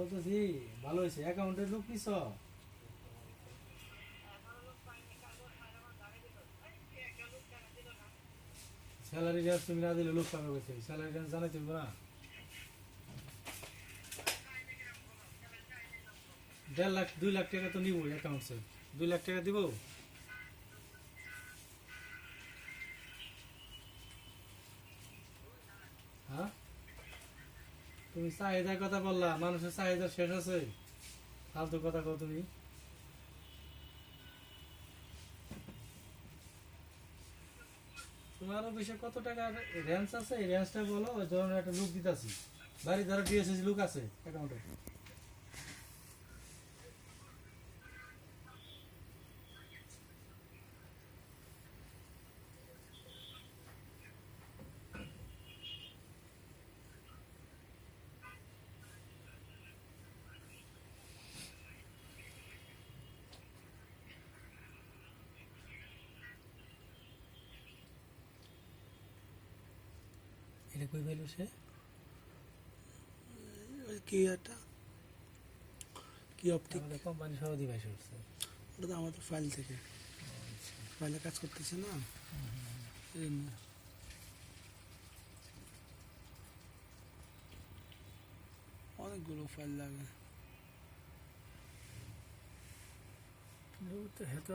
বলতেছি, ভালো হয়েছে? অ্যাকাউন্টের লোক নিছ? স্যালারি রেঞ্জ তুমি না দিলে লোক পাবে বলছে স্যালারি রেঞ্জ জানাই তুমি না? দেড় লাখ, দুই লাখ টাকা তো নিব অ্যাকাউন্টসে দুই লাখ টাকা দিব? তুমি চাহিদার কথা বললা, মানুষের চাহিদা শেষ আছে? ফালতু কথা কো তুমি। তোমার অফিসে কত টাকা রেঞ্জ আছে? এই রেঞ্জটা বলো, ওই ধরনের একটা লুক দিতেছি। বাড়ি ধরো ডিএসএস লুক আছে অ্যাকাউন্টে কই পাইলো সে? কি একটা কি অপটিক আমাদের কোম্পানি সহ ডিভাইস উঠছে ওটা তো আমাদের ফাইল থেকে। ফাইলে কাজ করতেছে না? এই জন্য। অনেকগুলো ফাইল লাগে। হেত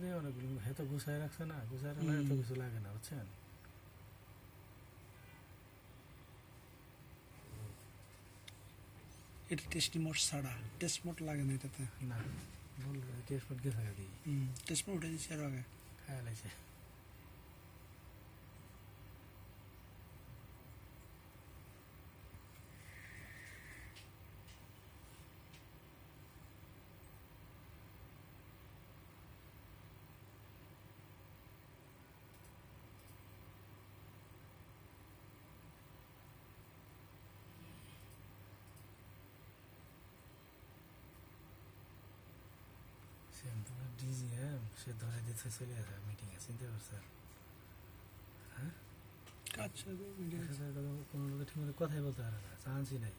দিয়ে অনেকগুলো হেত গুছাই রাখছে না গুছাই রাখলে এত। কিছু লাগে না বুঝছেন? এটা টেস্টি মোট ছাড়া। টেস্ট মোট লাগে না এটাতে। না টেস্ট মোট গেছে দিই। টেস্ট মোট উঠে দিচ্ছি আরও আগে। হ্যাঁ লাগছে। তোমার ডিজিএম সে ধরে দিতে চলে আসে মিটিংয়ে চিনতে পারছেন? হয়ে? সাথে কোনো- লোকের ঠিক মতো কথাই বলতে পারে না চান্সই নাই।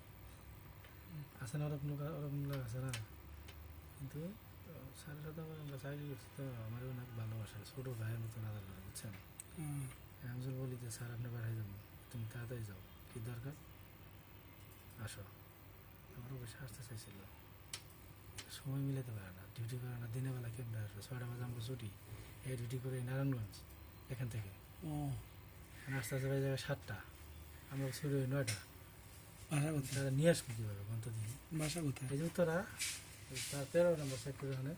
আছে না ওরকম লোক ওরকম লোক আছে না? কিন্তু সাড়ে সাথে আমার আমরা চাকরি করছি তো আমার অনেক ভালোবাসে ছোটো ভাইয়ের মতো না দাঁড়াল বুঝছেন? আমি বলি যে স্যার আপনি বাড়াই যাব তুমি তাড়াতাড়ি যাও কি দরকার? আসো। আমার অবশ্যই আসতে চাইছিল। সময় মিলাতে পারে না। ডিউটি করে না দিনের বেলা কেমন আসবে। ছয়টা বাজে আমাকে ছুটি। এই ডিউটি করে নারায়ণগঞ্জ এখান থেকে। আস্তে আস্তে বাজে যাবে সাতটা। আমরা ছুটি হয় নয়টা। বাসা কোথায়? তারা নিয়ে আসব কীভাবে? গন্ত দিন বাসা কোথায়? এই যে উত্তরা তার তেরো নম্বর সেক্টর ওখানে।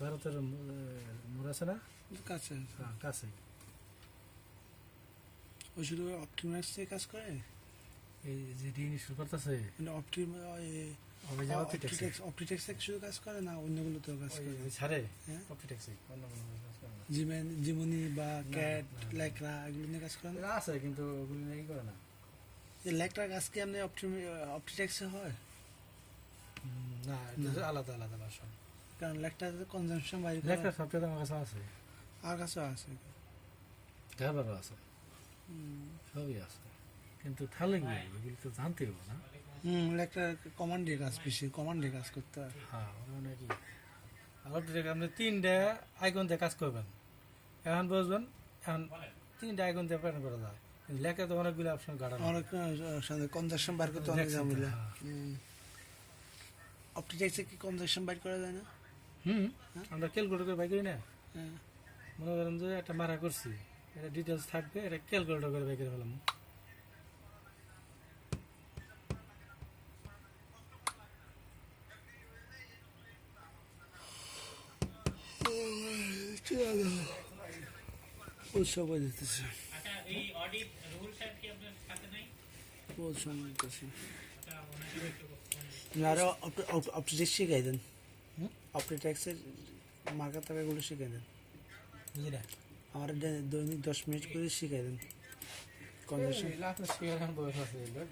বারো তেরো মোড় আছে না? কাছে হ্যাঁ কাছে। ওই শুধু অপটিমাইজ কাজ করে? এই যে দিন শুরু করতেছে। মানে অপটিম অপটিটেক্স শুধু কাজ করে না অন্যগুলোতেও কাজ করে ছাড়ে হ্যাঁ কাজ করে জিমেন জিমনি বা ক্যাট। এগুলো নিয়ে কাজ করে না আছে কিন্তু ওগুলি করে না যে কাজ কি আপনি অপটিটেক্সে হয় না এটা আলাদা আলাদা কারণ ল্যাকটাতে কনজামশন বাইরে লেখার সবচেয়ে আমার কাছে আছে আর আছে আছে সবই আছে কিন্তু তাহলে কি হবে? এগুলি তো জানতে হবে না। হুম ল্যাকটা কমান্ডে কাজ বেশি কমান্ডে কাজ করতে হয়। হ্যাঁ ওরা নাকি আবার আপনি তিনটে আইকন দিয়ে কাজ করবেন। এখন বসবেন এখন তিনটে আইকন দিয়ে প্যাটার্ন করা যায়। লেখা তো অনেকগুলো অপশন গাড়ানো অনেক কনজাকশন বাইর করতে অনেক ঝামেলা। হ্যাঁ। অপটিটেক্সে কি কনজাকশন বাইর করা যায় না? হুম আমরা ক্যালকুলেটর করে বাই করি না। হ্যাঁ। মনে করেন যে একটা মারা করছি এটা ডিটেলস থাকবে এটা ক্যালকুলেটর করে বাই করে ফেলাম। হইতেছে আচ্ছা ওনাকে একটু বলুন। আরও অপটিটেক্স শিখাই দেন। হুম? অপটিটেক্সের মার্কার টাকাগুলো শিখাই দেন। বুঝলি আমার দৈনিক দশ মিনিট করে শিখাই দেন।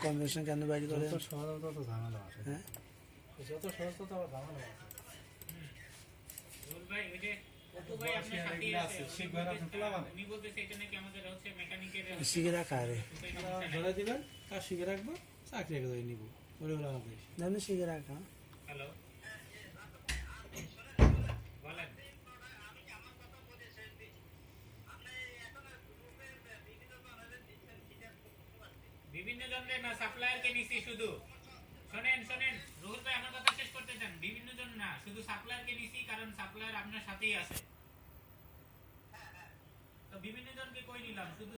কনজাকশন কেন বাইর করে যত সহজ তত ঝামেলা হ্যাঁ। যত সহজ তত ঝামেলা আছে ভাই ওই যে বিভিন্ন জনের না সাপ্লায়ারকে নিছি শুধু শোনেন শোনেন রুহুল ভাই আমার কথা শেষ করতে চান বিভিন্ন জন না শুধু সাপ্লায়ারকে নিছি কারণ সাপ্লায়ার আপনার সাথেই আছে। তো বিভিন্ন জনকে কই নিলাম? শুধু